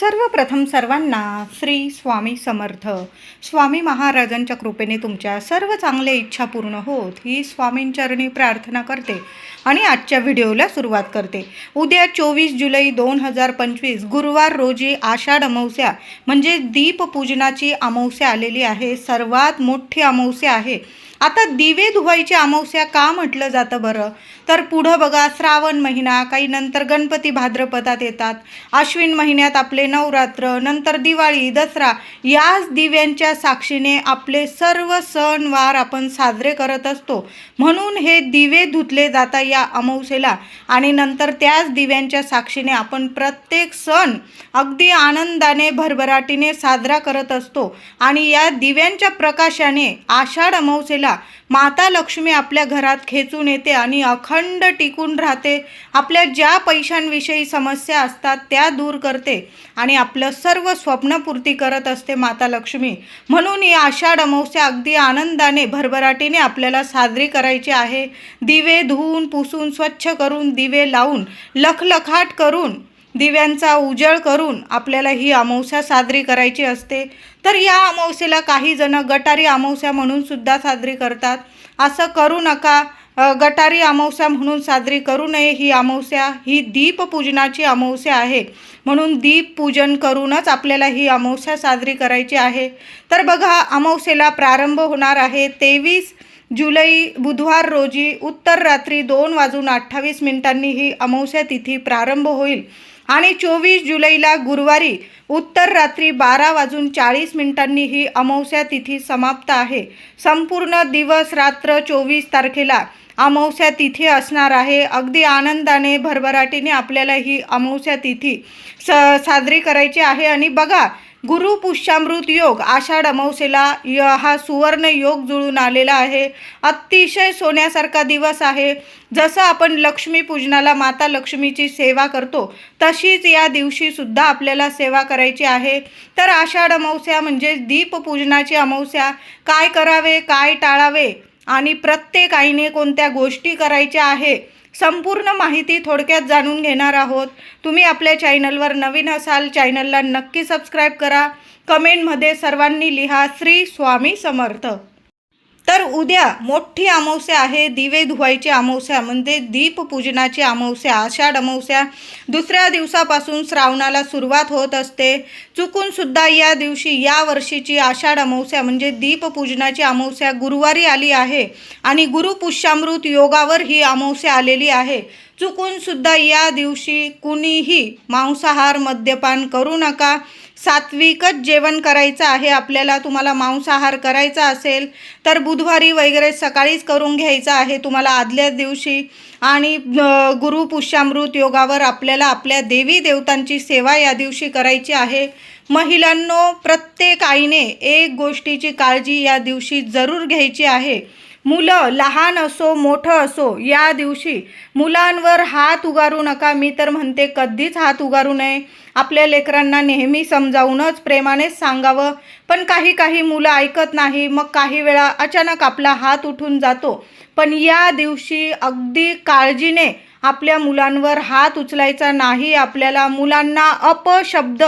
सर्वप्रथम सर्वांना श्री स्वामी समर्थ. स्वामी महाराजांच्या कृपेने तुमच्या सर्व चांगल्या इच्छा पूर्ण होत ही स्वामींचरणी प्रार्थना करते आणि आजच्या व्हिडिओला सुरुवात करते. उद्या चोवीस जुलै दोन हजार पंचवीस गुरुवार रोजी आषाढ अमावस्या म्हणजे दीपपूजनाची अमावस्या आलेली आहे. सर्वात मोठी अमावस्या आहे. आता दिवे धुवायची अमावस्या का म्हटलं जातं बरं? तर पुढं बघा श्रावण महिना काही नंतर गणपती भाद्रपदात येतात. आश्विन महिन्यात आपले नवरात्र नंतर दिवाळी दसरा याच दिव्यांच्या साक्षीने आपले सर्व सणवार आपण साजरे करत असतो. म्हणून हे दिवे धुतले जातात या अमावस्येला आणि नंतर त्याच दिव्यांच्या साक्षीने आपण प्रत्येक सण अगदी आनंदाने भरभराटीने साजरा करत असतो. आणि या दिव्यांच्या प्रकाशाने आषाढ अमावस्येला माता लक्ष्मी आपल्या घरात खेचून येते आणि अखंड टिकून राहते. आपल्या ज्या पैशांविषयी समस्या असतात त्या दूर करते आणि आपलं सर्व स्वप्नपूर्ती करत असते माता लक्ष्मी. म्हणून ही आषाढ अमावस्या अगदी आनंदाने भरभराटीने आपल्याला साजरी करायची आहे. दिवे धुवून पुसून स्वच्छ करून दिवे लावून लखलखाट करून दिव्यांचा उजळ करून आपल्याला ही अमावस्या साजरी करायची असते. तर या अमावस्येला काही जण गटारी अमावस्या म्हणून सुद्धा साजरी करतात. असं करू नका. गटारी अमावस्या म्हणून साजरी करू नये. ही अमावस्या ही दीपपूजनाची अमावस्या आहे. म्हणून दीपपूजन करूनच आपल्याला ही अमावस्या साजरी करायची आहे. तर बघा अमावस्येला प्रारंभ होणार आहे तेवीस जुलै बुधवार रोजी. उत्तर रात्री दोन वाजून अठ्ठावीस मिनिटांनी ही अमावस्या तिथी प्रारंभ होईल. आणि चोवीस जुलैला गुरुवारी उत्तर रात्री बारा वाजून चाळीस मिनिटांनी ही अमावस्या तिथी समाप्त आहे. संपूर्ण दिवस रात्र चोवीस तारखेला अमावस्या तिथी असणार आहे. अगदी आनंदाने भरभराटीने आपल्याला ही अमावस्या तिथी स साजरी करायची आहे. आणि बघा गुरु पुष्यामृत योग आषाढ अमावसेला य हा सुवर्ण योग जुळून आलेला आहे. अतिशय सोन्यासारखा दिवस आहे. जसं आपण लक्ष्मी पूजनाला माता लक्ष्मीची सेवा करतो तशीच या दिवशीसुद्धा आपल्याला सेवा करायची आहे. तर आषाढ अमावस्या म्हणजे दीपपूजनाची अमावस्या. काय करावे काय टाळावे आणि प्रत्येक आईने कोणत्या गोष्टी करायच्या आहे संपूर्ण माहिती थोडक्यात जाणून घेणार आहोत. तुम्ही आपल्या चॅनलवर नवीन असाल चॅनलला नक्की सबस्क्राईब करा. कमेंटमध्ये सर्वांनी लिहा श्री स्वामी समर्थ. तर उद्या मोठी अमावस्या आहे दिवे धुवायची अमावस्या म्हणजे दीपपूजनाची अमावस्या आषाढ अमावस्या. दुसऱ्या दिवसापासून श्रावणाला सुरुवात होत असते. चुकूनसुद्धा या दिवशी या वर्षीची आषाढ अमावस्या म्हणजे दीपपूजनाची अमावस्या गुरुवारी आली आहे आणि गुरुपुष्यामृत योगावर ही अमावस्या आलेली आहे. चुकूनसुद्धा या दिवशी कुणीही मांसाहार मद्यपान करू नका. सात्विकच जेवण करायचं आहे. आपल्याला तुम्हाला मांसाहार करायचा असेल तर बुधवारी वगैरे सकाळीच करून घ्यायचं आहे तुम्हाला आदल्या दिवशी. आणि गुरुपुष्यामृत गुरु पुष्यामृत योगावर आपल्याला आपल्या देवी देवतांची सेवा या दिवशी करायची आहे. महिलांनो प्रत्येक आईने एक गोष्टीची काळजी या दिवशी जरूर घ्यायची आहे. मुलं लहान असो मोठं असो या दिवशी मुलांवर हात उगारू नका. मी तर म्हणते कधीच हात उगारू नये. आपल्या लेकरांना नेहमी समजावूनच प्रेमानेच सांगावं. पण काही काही मुलं ऐकत नाही. मग काही वेळा अचानक आपला हात उठून जातो. पण या दिवशी अगदी काळजीने आपल्या मुलांवर हात उचलायचा नाही. आपल्याला मुलांना अपशब्द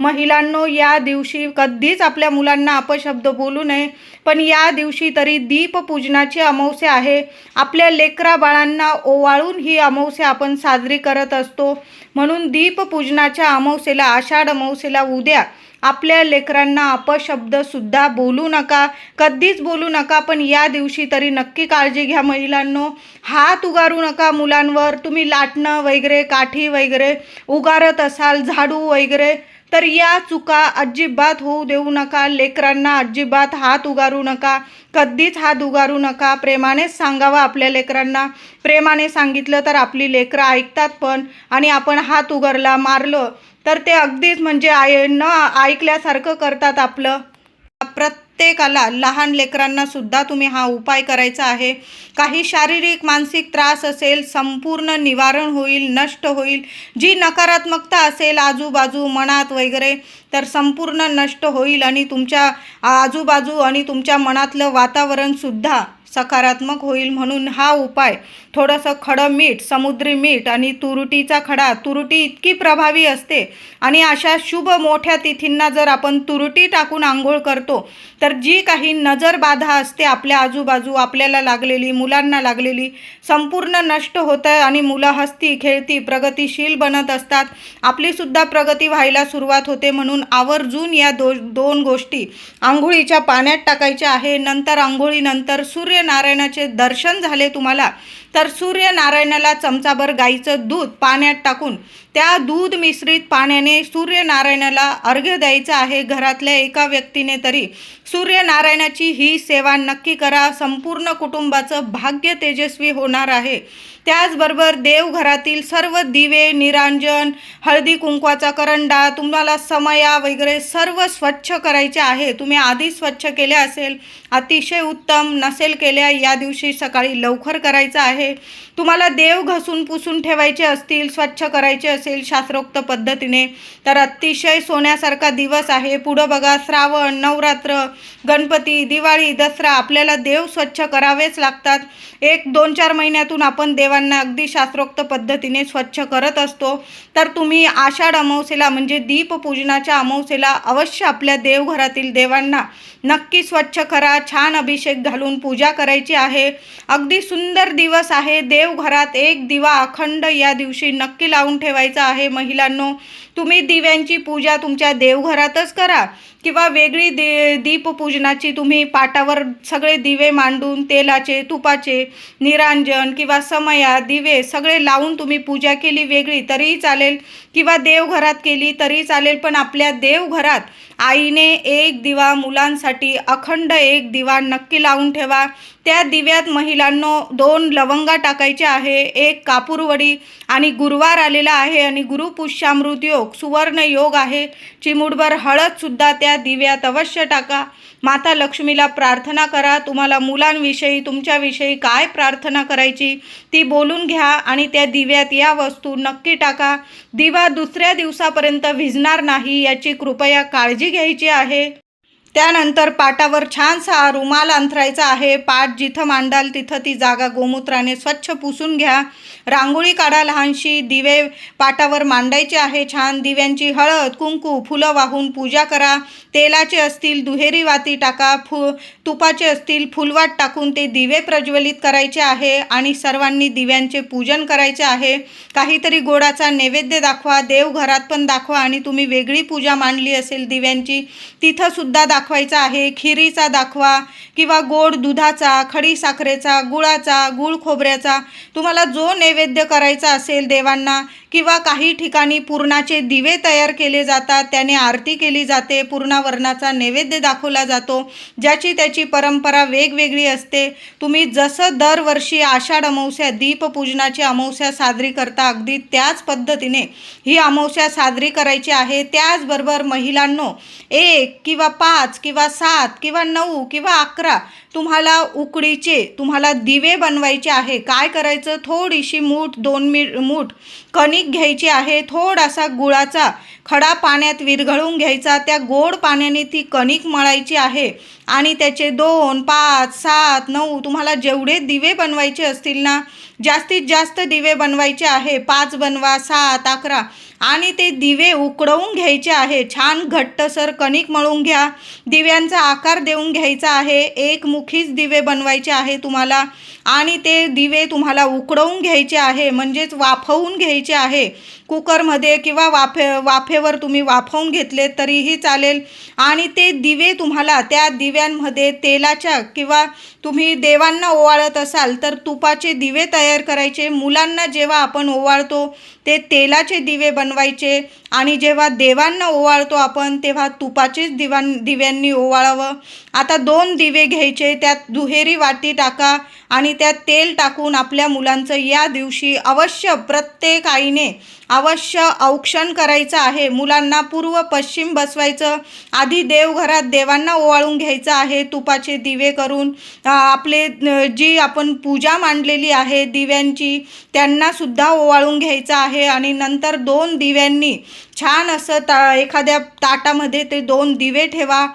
महिलांनो या दिवशी कधीच आपल्या मुलांना अपशब्द बोलू नये पण या दिवशी तरी दीपपूजनाची अमावस्या आहे. आपल्या लेकरा बाळांना ओवाळून ही अमावस्या आपण साजरी करत असतो. म्हणून दीपपूजनाच्या अमावस्येला आषाढ अमावस्येला उद्या आपल्या लेकरांना अपशब्दसुद्धा बोलू नका. कधीच बोलू नका पण या दिवशी तरी नक्की काळजी घ्या महिलांनो. हात उगारू नका मुलांवर. तुम्ही लाटणं वगैरे काठी वगैरे उगारत असाल झाडू वगैरे तर या चुका अजिबात होऊ देऊ नका. लेकरांना अजिबात हात उगारू नका. कधीच हात उगारू नका. प्रेमानेच सांगावा आपल्या लेकरांना. प्रेमाने सांगितलं तर आपली लेकरं ऐकतात पण. आणि आपण हात उगारला मारलं तर ते अगदीच म्हणजे आय न ऐकल्यासारखं करतात आपलं. प्रत्येकाला लहान लेकरांना सुद्धा तुम्ही हा उपाय करायचा आहे. काही शारीरिक मानसिक त्रास असेल संपूर्ण निवारण होईल नष्ट होईल. जी नकारात्मकता असेल आजूबाजू मनात वगैरे तर संपूर्ण नष्ट होईल आणि तुमच्या आजूबाजू आणि तुमच्या मनातलं वातावरणसुद्धा सकारात्मक होईल म्हणून हा उपाय. थोडंसं खडं मीठ समुद्री मीठ आणि तुरुटीचा खडा. तुरुटी इतकी प्रभावी असते आणि अशा शुभ मोठ्या तिथींना जर आपण तुरुटी टाकून आंघोळ करतो तर जी काही नजर बाधा असते आपल्या आजूबाजू आपल्याला लागलेली मुलांना लागलेली संपूर्ण नष्ट होतं आणि मुलं हसती खेळती प्रगतिशील बनत असतात. आपलीसुद्धा प्रगती व्हायला सुरुवात होते म्हणून आवर्जून या दो दोन गोष्टी आंघोळीच्या पाण्यात टाकायच्या आहे. नंतर आंघोळीनंतर सूर्य सूर्यनारायणाचे दर्शन झाले तुम्हाला तर सूर्यनारायणाला चमचाभर गाईचं दूध पाण्यात टाकून त्या दूध मिश्रित पाण्याने सूर्यनारायणाला अर्घ्य द्यायचं आहे. घरातल्या एका व्यक्तीने तरी सूर्यनारायणाची ही सेवा नक्की करा. संपूर्ण कुटुंबाचं भाग्य तेजस्वी होणार आहे. त्याचबरोबर देवघरातील सर्व दिवे निरांजन हळदी कुंकवाचा करंडा तुम्हाला समया वगैरे सर्व स्वच्छ करायचे आहे. तुम्ही आधी स्वच्छ केले असेल अतिशय उत्तम नसेल केल्या या दिवशी सकाळी लवकर करायचं आहे. तुम्हाला देव घसून पुसून ठेवायचे असतील स्वच्छ करायचे असेल शास्त्रोक्त पद्धतीने तर अतिशय सोन्यासारखा दिवस आहे. पुढं बघा श्रावण नवरात्र गणपती दिवाळी दसरा आपल्याला देव स्वच्छ करावेच लागतात. एक दोन चार महिन्यातून आपण देवांना अगदी शास्त्रोक्त पद्धतीने स्वच्छ करत असतो. तर तुम्ही आषाढ अमावसेला म्हणजे दीपपूजनाच्या अमावसेला अवश्य आपल्या देवघरातील देवांना नक्की स्वच्छ करा छान अभिषेक घालून पूजा करायची आहे. अगदी सुंदर दिवस आहे. देवघरात एक दिवा अखंड या दिवशी नक्की लावून ठेवायचा. आहे. महिलांनो तुम्ही दिव्यांची पूजा तुमच्या देवघरातच करा. किंवा वेगळी दे दीपपूजनाची तुम्ही पाटावर सगळे दिवे मांडून तेलाचे तुपाचे निरांजन किंवा समया दिवे सगळे लावून तुम्ही पूजा केली वेगळी तरीही चालेल. किंवा देवघरात केली तरी चालेल. पण आपल्या देवघरात आईने एक दिवा मुलांसाठी अखंड एक दिवा नक्की लावून ठेवा. त्या दिव्यात महिलांनो दोन लवंगा टाकायचे आहे एक कापूरवडी आणि गुरुवार आलेला आहे आणि गुरुपुष्यामृत योग सुवर्ण योग आहे. चिमुडभर हळदसुद्धा त्या दिव्यात अवश्य टाका. माता लक्ष्मीला प्रार्थना करा. तुम्हाला मुलांविषयी तुमच्याविषयी काय प्रार्थना करायची ती बोलून घ्या आणि त्या दिव्यात या वस्तू नक्की टाका. दिवा दुसऱ्या दिवसापर्यंत भिजणार नाही याची कृपया काळजी घ्यायची आहे. त्यानंतर पाटावर छानसा रुमाल अंथरायचा आहे. पाट जिथं मांडाल तिथं ती जागा गोमूत्राने स्वच्छ पुसून घ्या. रांगोळी काढा लहानशी दिवे पाटावर मांडायचे आहे छान दिव्यांची हळद कुंकू फुलं वाहून पूजा करा. तेलाचे असतील दुहेरी वाती टाका फु तुपाचे असतील फुलवाट टाकून ते दिवे प्रज्वलित करायचे आहे आणि सर्वांनी दिव्यांचे पूजन करायचे आहे. काहीतरी गोडाचा नैवेद्य दाखवा देवघरात पण दाखवा आणि तुम्ही वेगळी पूजा मांडली असेल दिव्यांची तिथंसुद्धा दाखवायचा आहे. खिरीचा दाखवा किंवा गोड दुधाचा खडी साखरेचा गुळाचा गुळ खोबऱ्याचा तुम्हाला जो नैवेद्य करायचा असेल देवांना किंवा काही ठिकाणी पूर्णाचे दिवे तयार केले जातात त्याने आरती केली जाते पूर्णावरणाचा नैवेद्य दाखवला जातो ज्याची त्याची परंपरा वेगवेगळी असते. तुम्ही जसं दरवर्षी आषाढ अमावस्या दीपपूजनाची अमावस्या साजरी करता अगदी त्याच पद्धतीने ही अमावस्या साजरी करायची आहे. त्याचबरोबर महिलांनो एक किंवा पाच किंवा सात किंवा नऊ किंवा अकरा तुम्हाला उकडीचे तुम्हाला दिवे बनवायचे आहे. काय करायचं? थोडीशी मूठ दोन मी मूठ कणिक घ्यायची आहे थोडासा गुळाचा खडा पाण्यात विरघळून घ्यायचा त्या गोड पाण्याने ती कणिक मळायची आहे आणि त्याचे दोन पाच सात नऊ तुम्हाला जेवढे दिवे बनवायचे असतील ना जास्तीत जास्त दिवे बनवायचे आहे पाच बनवा सात अकरा आणि ते दिवे उकडवून घ्यायचे आहे. छान घट्टसर कणिक मळून घ्या. दिव्यांचा आकार देऊन घ्यायचा आहे. एक मुखीच दिवे बनवायचे आहे तुम्हाला. आणि ते दिवे तुम्हाला उकडवून घ्यायचे आहे. म्हणजेच वाफवून घ्यायचे आहे. कुकरमध्ये किंवा वाफे वाफेवर तुम्ही वाफवून घेतले तरीही चालेल. आणि ते दिवे तुम्हाला त्या दिव्यांमध्ये तेलाच्या किंवा तुम्ही देवांना ओवाळत असाल तर तुपाचे दिवे तयार करायचे. मुलांना जेव्हा आपण ओवाळतो ते तेलाचे दिवे बनवायचे. आणि जेव्हा देवांना ओवाळतो आपण तेव्हा तुपाचेच दिवान दिव्यांनी ओवाळावं. आता दोन दिवे घ्यायचे त्यात दुहेरी वाटी टाका आणि त्यात तेल टाकून आपल्या मुलांचं या दिवशी अवश्य प्रत्येक आईने अवश्य औक्षण करायचं आहे. मुलांना पूर्व पश्चिम बसवायचं आधी देवघरात देवांना ओवाळून घ्यायचं आहे. तुपाचे दिवे करून आपले जी आपण पूजा मांडलेली आहे दिव्यांची त्यांनासुद्धा ओवाळून घ्यायचं आहे. आणि नंतर दोन दिव्यांनी छान असं ता एखाद्या ताटामध्ये ते दोन दिवे ठेवा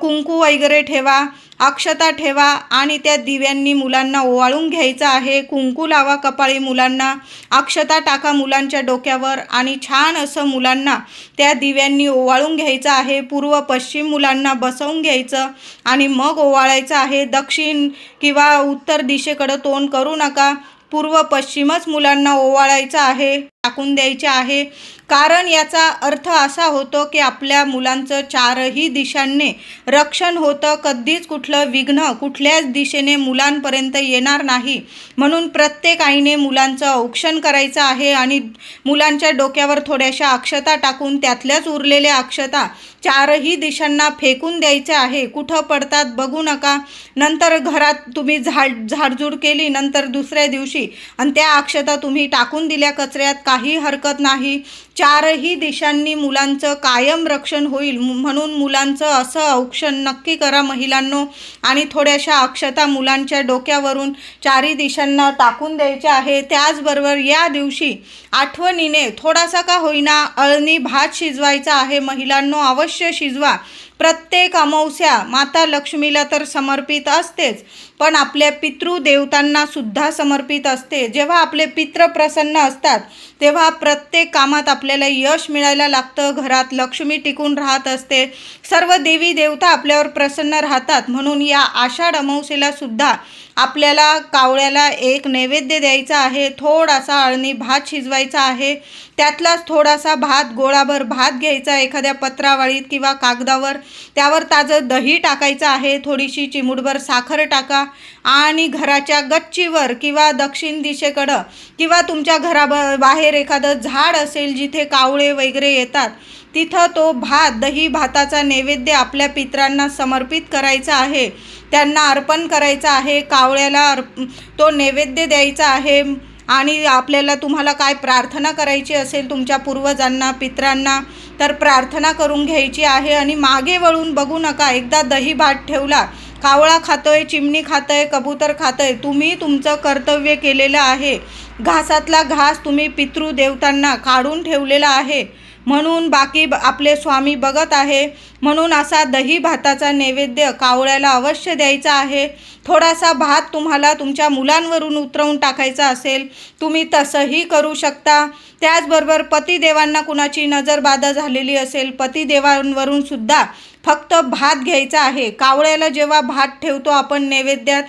कुंकू वगैरे ठेवा अक्षता ठेवा आणि त्या दिव्यांनी मुलांना ओवाळून घ्यायचं आहे. कुंकू लावा कपाळी मुलांना अक्षता टाका मुलांच्या डोक्यावर आणि छान असं मुलांना त्या दिव्यांनी ओवाळून घ्यायचं आहे. पूर्व पश्चिम मुलांना बसवून घ्यायचं आणि मग ओवाळायचं आहे. दक्षिण किंवा उत्तर दिशेकडं तोंड करू नका. पूर्व पश्चिमच मुलांना ओवाळायचं आहे. टाकून द्यायचे आहे. कारण याचा अर्थ असा होतो की आपल्या मुलांचं चारही दिशांनी रक्षण होतं. कधीच कुठलं विघ्न कुठल्याच दिशेने मुलांपर्यंत येणार नाही. म्हणून प्रत्येक आईने मुलांचं औक्षण करायचं आहे आणि मुलांच्या डोक्यावर थोड्याशा अक्षता टाकून त्यातल्याच उरलेल्या अक्षता चारही दिशांना फेकून द्यायचे आहे. कुठं पडतात बघू नका. नंतर घरात तुम्ही झाड झाडझूड केली नंतर दुसऱ्या दिवशी आणि त्या अक्षता तुम्ही टाकून दिल्या कचऱ्यात. का काही हरकत नाही. चारही दिशांनी मुलांचं कायम रक्षण होईल. म्हणून मुलांचं असं औक्षण नक्की करा महिलांनो. आणि थोड्याशा अक्षता मुलांच्या डोक्यावरून चारही दिशांना टाकून द्यायच्या आहे त्याचबरोबर या दिवशी आठवणीने थोडासा का होईना अळणी भात शिजवायचा आहे. महिलांनो अवश्य शिजवा. प्रत्येक अमावस्या माता लक्ष्मीला तर समर्पित असतेच. पण आपल्या पितृदेवतांना सुद्धा समर्पित असते. जेव्हा आपले पित्र प्रसन्न असतात तेव्हा प्रत्येक कामात आपल्याला यश मिळायला लागतं घरात लक्ष्मी टिकून राहत असते. सर्व देवी देवता आपल्यावर प्रसन्न राहतात. म्हणून या आषाढ अमावस्येला सुद्धा आपल्याला कावळ्याला एक नैवेद्य द्यायचा आहे थोडासा अळणी भात शिजवायचा आहे त्यातलाच थोडासा भात गोळाभर भात घ्यायचा एखाद्या पत्रावळीत किंवा कागदावर त्यावर ताजं दही टाकायचं आहे थोडीशी चिमूटभर साखर टाका आणि घराच्या गच्चीवर किंवा दक्षिण दिशेकडं किंवा तुमच्या घराब बाहेर एखादं झाड असेल जिथे कावळे वगैरे येतात तिथं तो भात दही भाताचा नैवेद्य आपल्या पित्रांना समर्पित करायचा आहे त्यांना अर्पण करायचं आहे कावळ्याला अर्प तो नैवेद्य द्यायचा आहे आणि आपल्याला तुम्हाला काय प्रार्थना करायची असेल तुमच्या पूर्वजांना पित्रांना तर प्रार्थना करून घ्यायची आहे आणि मागे वळून बघू नका. एकदा दही भात ठेवला कावळा खातोय चिमणी खातंय कबूतर खातंय तुम्ही तुमचं कर्तव्य केलेलं आहे. घासातला घास तुम्ही पितृदेवतांना काढून ठेवलेला आहे. म्हणून बाकी ब- आपले स्वामी बघत आहे म्हणून असा दही भाताचा नैवेद्य कावळ्याला अवश्य द्यायचा आहे. थोडासा भात तुम्हाला तुमच्या मुलांवरून उतरवून टाकायचा असेल तुम्ही तसंही करू शकता. त्याचबरोबर पतिदेवांना कुणाची नजरबाधा झालेली असेल पतिदेवांवरून सुद्धा फक्त भात घ्यायचा आहे. कावळ्याला जेव्हा भात ठेवतो आपण नैवेद्यात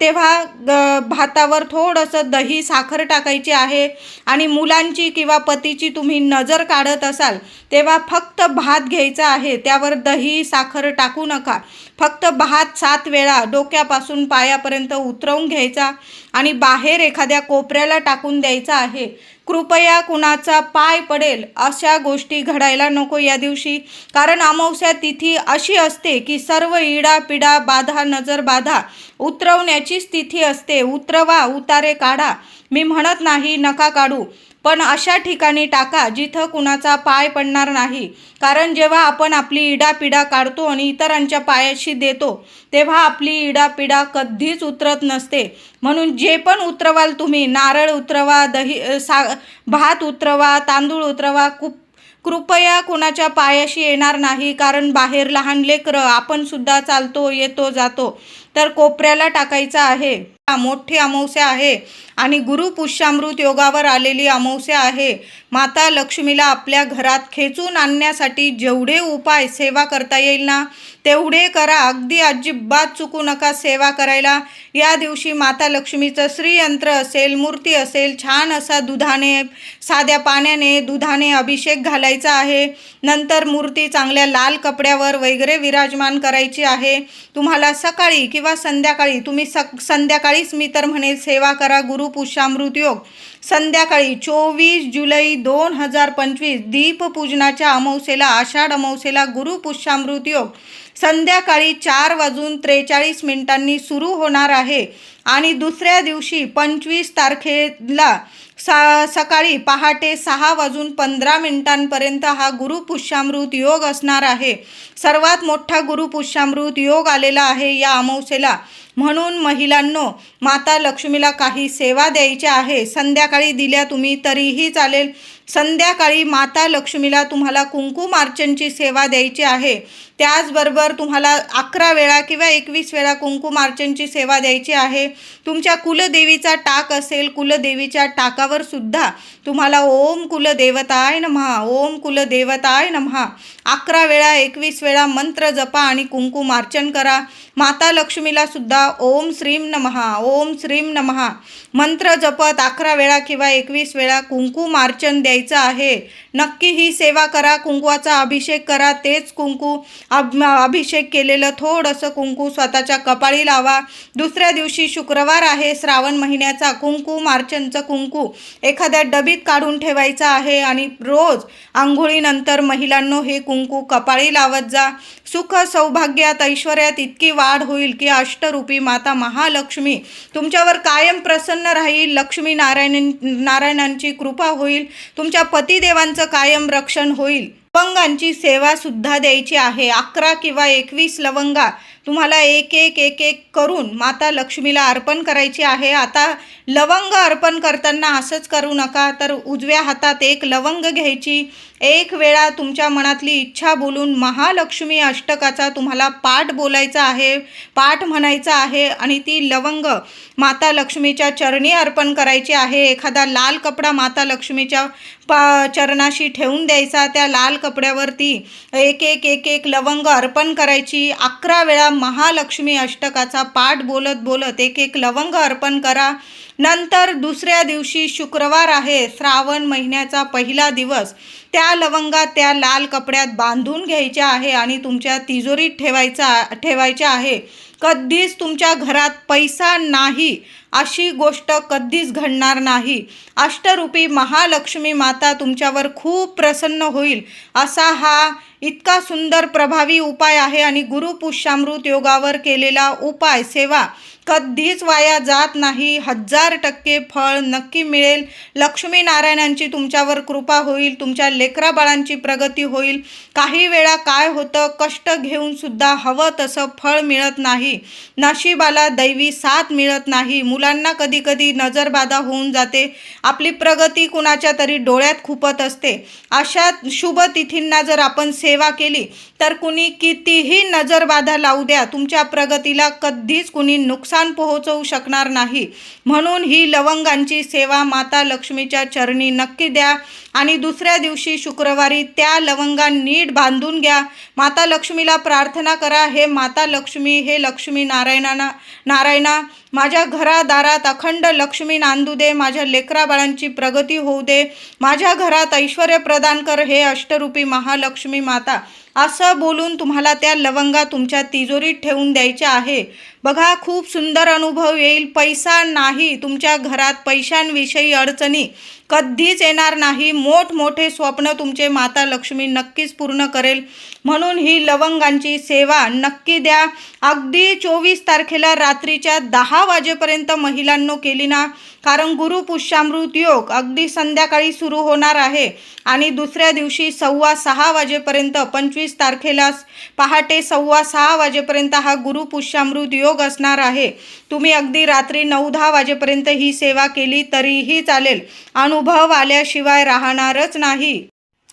तेव्हा ग- भातावर थोडंसं दही साखर टाकायची आहे आणि मुलांची किंवा पतीची तुम्ही नजर काढत असाल तेव्हा फक्त भात घ्यायचा आहे. त्यावर दही साखर टाकू नका. फक्त भात सात वेळा डोक्यापासून पायापर्यंत उतरवून घ्यायचा आणि बाहेर एखाद्या कोपऱ्याला टाकून द्यायचा आहे. कृपया कुणाचा पाय पडेल अशा गोष्टी घडायला नको या दिवशी. कारण अमावस्या तिथी अशी असते की सर्व इडा पिडा बाधा नजर बाधा उतरवण्याचीच तिथी असते. उतरवा उतारे काढा. मी म्हणत नाही नका काढू. पण अशा ठिकाणी टाका जिथं कुणाचा पाय पडणार नाही. कारण जेव्हा आपण आपली इडापिडा काढतो आणि इतरांच्या पायाशी देतो तेव्हा आपली इडापिडा कधीच उतरत नसते. म्हणून जे पण उतरवाल तुम्ही नारळ उतरवा दही सा भात उतरवा तांदूळ उतरवा खूप कृपया कुणाच्या पायाशी येणार नाही. कारण बाहेर लहान लेकरं आपणसुद्धा चालतो येतो जातो तर कोपऱ्याला टाकायचं आहे. मोठी अमावस्या आहे आणि गुरु पुष्यामृत योगावर आलेली अमावस्या आहे. माता लक्ष्मीला आपल्या घरात खेचून आणण्यासाठी जेवढे उपाय सेवा करता येईल ना तेवढे करा. अगदी अजिबात चुकू नका सेवा करायला. या दिवशी माता लक्ष्मीचं श्रीयंत्र असेल मूर्ती असेल छान असा दुधाने साध्या पाण्याने दुधाने अभिषेक घालायचा आहे. नंतर मूर्ती चांगल्या लाल कपड्यावर वगैरे विराजमान करायची आहे. तुम्हाला सकाळी किंवा संध्याकाळी तुम्ही सक संध्याकाळीच मी तर म्हणेल सेवा करा गुरुपुष्यामृत योग. संध्याकाळी चोवीस जुलै दोन हजार पंचवीस दीपपूजनाच्या अमावसेला आषाढ अमावसेला गुरुपुष्यामृत योग. संध्याकाळी चार वाजून त्रेचाळीस मिनिटांनी सुरू होणार आहे. आणि दुसऱ्या दिवशी पंचवीस तारखेला सा सकाळी पहाटे सहा वाजून पंधरा मिनिटांपर्यंत हा गुरुपुष्यामृत योग असणार आहे. सर्वात मोठा गुरुपुष्यामृत योग आलेला आहे या अमावस्येला. म्हणून महिलांनो माता लक्ष्मीला काही सेवा द्यायच्या आहे. संध्याकाळी दिल्या तुम्ही तरीही चालेल. संध्याकाळी माता लक्ष्मीला तुम्हाला कुंकुमार्चनची सेवा द्यायची आहे. त्याचबरोबर तुम्हाला अकरा वेळा किंवा एकवीस वेळा कुंकुमार्चनची सेवा द्यायची आहे. तुमच्या कुलदेवीचा टाक असेल कुलदेवीच्या टाकावर सुद्धा तुम्हाला ओम कुलदेवताय नमहा ओम कुलदेवताय नमहा अकरा वेळा एकवीस वेळा मंत्र जपा आणि कुंकुमार्चन करा. माता लक्ष्मीला सुद्धा ओम श्रीम नमहा ओम श्रीम नमहा. मंत्र जपत अकरा वेळा किंवा एकवीस वेळा कुंकुमार्चन द्यायचं आहे. नक्की ही सेवा करा कुंकुवाचा अभिषेक करा तेच कुंकू अभ अभिषेक केलेलं थोडंसं कुंकू स्वतःच्या कपाळी लावा. दुसऱ्या दिवशी शुक्रवार आहे श्रावण महिन्याचा कुंकू मार्चनचं कुंकू एखाद्या डबीत काढून ठेवायचं आहे आणि रोज आंघोळीनंतर महिलांनो हे कुंकू कुंकू कपाळी लावत जा. सुख सौभाग्यात ऐश्वर्यात इतकी वाढ होईल की अष्टरूपी माता महालक्ष्मी. तुमच्यावर कायम प्रसन्न राहील. लक्ष्मी नारायण नारायणांची कृपा होईल. तुमच्या पतिदेवांचं कायम रक्षण होईल. लवंगांची सेवा सुद्धा द्यायची आहे. अकरा किंवा एकवीस लवंगा. तुम्हाला एक एक एक एक करून माता लक्ष्मीला अर्पण करायची आहे. आता लवंग अर्पण करताना असंच करू नका. तर उजव्या हातात एक लवंग घ्यायची. एक वेळा तुमच्या मनातली इच्छा बोलून महालक्ष्मी अष्टकाचा तुम्हाला पाठ बोलायचा आहे पाठ म्हणायचा आहे आणि ती लवंग माता लक्ष्मीच्या चरणी अर्पण करायची आहे. एखादा लाल कपडा माता लक्ष्मीच्या पा चरणाशी ठेवून द्यायचा. त्या लाल कपड्यावरती एक एक एक एक लवंग अर्पण करायची. अकरा वेळा महालक्ष्मी अष्टकाचा पाठ बोलत बोलत एक एक लवंग अर्पण करा. नंतर दुसऱ्या दिवशी शुक्रवार आहे. श्रावण महिन्याचा पहिला दिवस. त्या लवंगा त्या लाल कपड्यात बांधून घ्यायच्या आहे आणि तुमच्या तिजोरीत ठेवायचा ठेवायच्या आहे. कधीच तुमच्या घरात पैसा नाही. अशी गोष्ट कधीच घडणार नाही. अष्टरूपी महालक्ष्मी माता तुमच्यावर खूप प्रसन्न होईल. असा हा इतका सुंदर प्रभावी उपाय आहे आणि गुरुपुष्यामृत योगावर केलेला उपाय सेवा कधीच वाया जात नाही. हजार टक्के फळ नक्की मिळेल. लक्ष्मीनारायणांची तुमच्यावर कृपा होईल. तुमच्या लेकरा बाळांची प्रगती होईल. काही वेळा काय होतं कष्ट घेऊन सुद्धा हवं तसं फळ मिळत नाही. नशिबाला दैवी साथ मिळत नाही. मुलांना कधी कधी नजरबाधा होऊन जाते. आपली प्रगती कुणाच्या तरी डोळ्यात खुपत असते. अशा शुभ तिथींना जर आपण सेवा केली तर कुणी कितीही नजरबाधा लावू द्या तुमच्या प्रगतीला कधीच कुणी नुकसान पोहोचवू शकणार नाही. म्हणून ही लवंगांची सेवा माता लक्ष्मीच्या चरणी नक्की द्या. आणि दुसऱ्या दिवशी शुक्रवारी त्या लवंगा नीट बांधून घ्या. माता लक्ष्मीला प्रार्थना करा. हे माता लक्ष्मी हे लक्ष्मी नारायणाना नारायणा माझ्या घरादारात अखंड लक्ष्मी नांदू दे. माझ्या लेकरा बाळांची प्रगती होऊ दे. माझ्या घरात ऐश्वर प्रदान कर. हे अष्टरूपी महालक्ष्मी माता. असं बोलून तुम्हाला त्या लवंगा तुमच्या तिजोरीत ठेवून द्यायच्या आहे. बघा खूप सुंदर अनुभव येईल. पैसा नाही तुमच्या घरात पैशांविषयी अडचणी. कधीच येणार नाही. मोठमोठे स्वप्न तुमचे माता लक्ष्मी नक्कीच पूर्ण करेल. म्हणून ही लवंगांची सेवा नक्की द्या. अगदी चोवीस तारखेला रात्रीच्या दहा वाजेपर्यंत महिलांनो केली ना. कारण गुरुपुष्यामृत योग अगदी संध्याकाळी सुरू होणार आहे. आणि दुसऱ्या दिवशी सव्वा सहा वाजेपर्यंत पंचवीस तारखेला पहाटे सव्वा सहा वाजेपर्यंत हा गुरुपुष्यामृत योग असणार आहे. तुम्ही अगदी रात्री नऊ दहा वाजेपर्यंत ही सेवा केली तरीही चालेल. अनुभव आल्याशिवाय राहणारच नाही.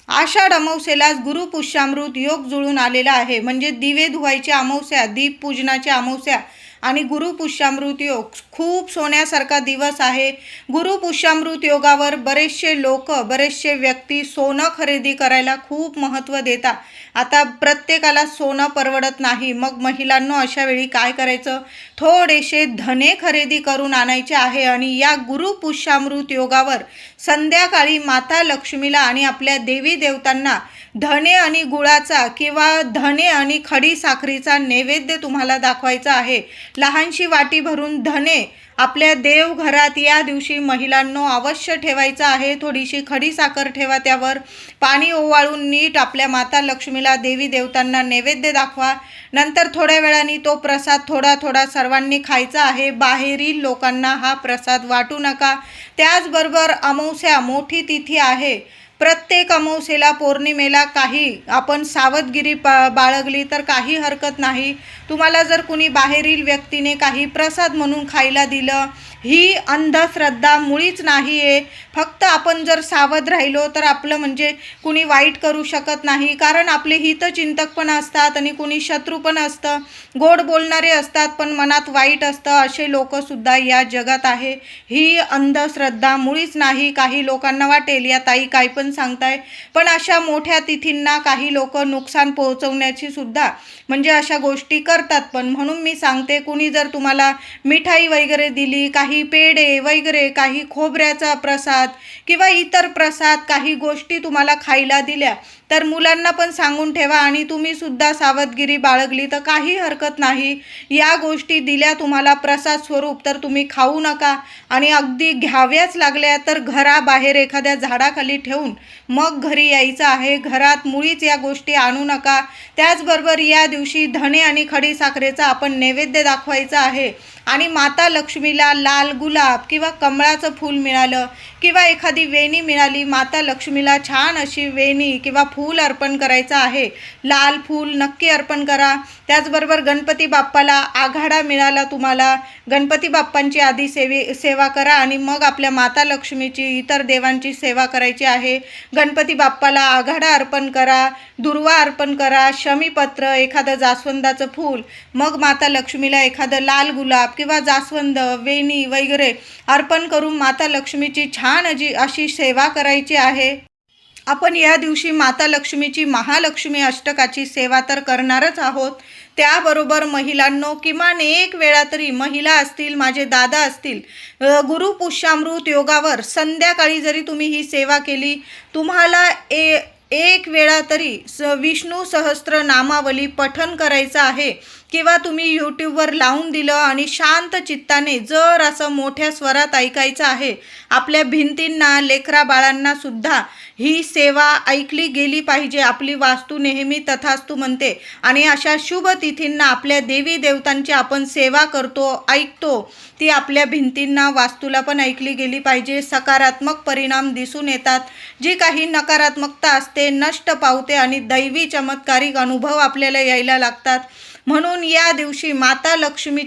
आषाढ अमावस्येलाच गुरुपुष्यामृत योग जुळून आलेला आहे. म्हणजे दिवे धुवायच्या अमावस्या दीप पूजनाच्या अमावस्या आणि गुरुपुष्यामृत योग. खूप सोन्यासारखा दिवस आहे. गुरुपुष्यामृत योगावर बरेचसे लोक बरेचसे व्यक्ती सोनं खरेदी करायला खूप महत्त्व देतात. आता प्रत्येकाला सोनं परवडत नाही. मग महिलांनो अशा वेळी काय करायचं? थोडेसे धने खरेदी करून आणायचे आहे आणि या गुरुपुष्यामृत योगावर संध्याकाळी माता लक्ष्मीला आणि आपल्या देवी देवतांना धने आणि गुळाचा किंवा धने आणि खडी साखरीचा नैवेद्य तुम्हाला दाखवायचा आहे. लहानशी वाटी भरून धने आपल्या देवघरात या दिवशी महिलांनो अवश्य ठेवायचं आहे. थोडीशी खडी साखर ठेवा त्यावर. पाणी ओवाळून नीट आपल्या माता लक्ष्मीला देवी देवतांना नैवेद्य दाखवा. नंतर थोड्या वेळाने तो प्रसाद थोडा थोडा सर्वांनी खायचा आहे. बाहेरील लोकांना हा प्रसाद वाटू नका. त्याचबरोबर अमावस्या मोठी तिथी आहे. प्रत्येक अमावस्येला पौर्णिमेला काही आपण सावधगिरी पा बाळगली तर काही हरकत नाही. तुम्हाला जर कुणी बाहेरील व्यक्तीने काही प्रसाद म्हणून खायला दिलं ही अंधश्रद्धा मुळीच नाही आहे फक्त आपण जर सावध राहिलो तर आपलं म्हणजे कुणी वाईट करू शकत नाही. कारण आपले हितचिंतक पण असतात आणि कुणी शत्रू पण असतं. गोड बोलणारे असतात पण मनात वाईट असतं असे लोकसुद्धा या जगात आहे. ही अंधश्रद्धा मुळीच नाही. काही लोकांना वाटेल या ताई काय पण सांगताय पण अशा मोठ्या तिथींना काही लोक नुकसान पोहोचवण्याची सुद्धा म्हणजे अशा गोष्टी करतात पण म्हणून मी सांगते कुणी जर तुम्हाला मिठाई वगैरे दिली काही पेढे वगैरे काही खोबऱ्याचा प्रसाद किंवा इतर प्रसाद काही गोष्टी तुम्हाला खायला दिल्या तर मुलांना पण सांगून ठेवा आणि तुम्हीसुद्धा सावधगिरी बाळगली तर काही हरकत नाही. या गोष्टी दिल्या तुम्हाला प्रसाद स्वरूप तर तुम्ही खाऊ नका. आणि अगदी घ्याव्याच लागल्या तर घराबाहेर एखाद्या झाडाखाली ठेवून मग घरी यायचं आहे. घरात मुळीच या गोष्टी आणू नका. त्याचबरोबर या दिवशी धणे आणि खडीसाखरेचा आपण नैवेद्य दाखवायचा आहे. आणि माता लक्ष्मीला लाल गुलाब किंवा कमळाचं फूल मिळालं. किंवा एखादी वेणी मिळाली माता लक्ष्मीला छान अशी वेणी किंवा फूल अर्पण करायचं आहे लाल फूल नक्की अर्पण करा. त्याचबरोबर गणपती बाप्पाला आघाडा मिळाला तुम्हाला गणपती बाप्पांची आधी सेवे सेवा करा आणि मग आपल्या माता लक्ष्मीची इतर देवांची सेवा करायची आहे. गणपती बाप्पाला आघाडा अर्पण करा दुर्वा अर्पण करा शमीपत्र एखादं जास्वंदाचं फूल मग माता लक्ष्मीला एखादं लाल गुलाब किंवा जास्वंद वेणी वगैरे अर्पण करून माता लक्ष्मीची छान अजी अशी सेवा करायची आहे. आपण या दिवशी माता लक्ष्मीची महालक्ष्मी अष्टकाची सेवा तर करणारच आहोत. त्याबरोबर महिलांनो किमान एक वेळा तरी महिला असतील माझे दादा असतील गुरु पुष्यामृत योगावर संध्याकाळी जरी तुम्ही ही सेवा केली तुम्हाला ए एक वेळा तरी स विष्णू सहस्त्र नामावली पठन करायचं आहे. किंवा तुम्ही यूट्यूबवर लावून दिलं आणि शांत चित्ताने जर असं मोठ्या स्वरात ऐकायचं आहे आपल्या भिंतींना लेकरा बाळांना सुद्धा ही सेवा ऐकली गेली पाहिजे. आपली वास्तू नेहमी तथास्तू म्हणते. आणि अशा शुभ तिथींना आपल्या देवी देवतांची आपण सेवा करतो ऐकतो. ती आपल्या भिंतींना वास्तूला पण ऐकली गेली पाहिजे. सकारात्मक परिणाम दिसून येतात. जी काही नकारात्मकता असते नष्ट पावते आणि दैवी चमत्कारिक अनुभव आपल्याला यायला लागतात. म्हणून या दिवशी माता लक्ष्मीच्या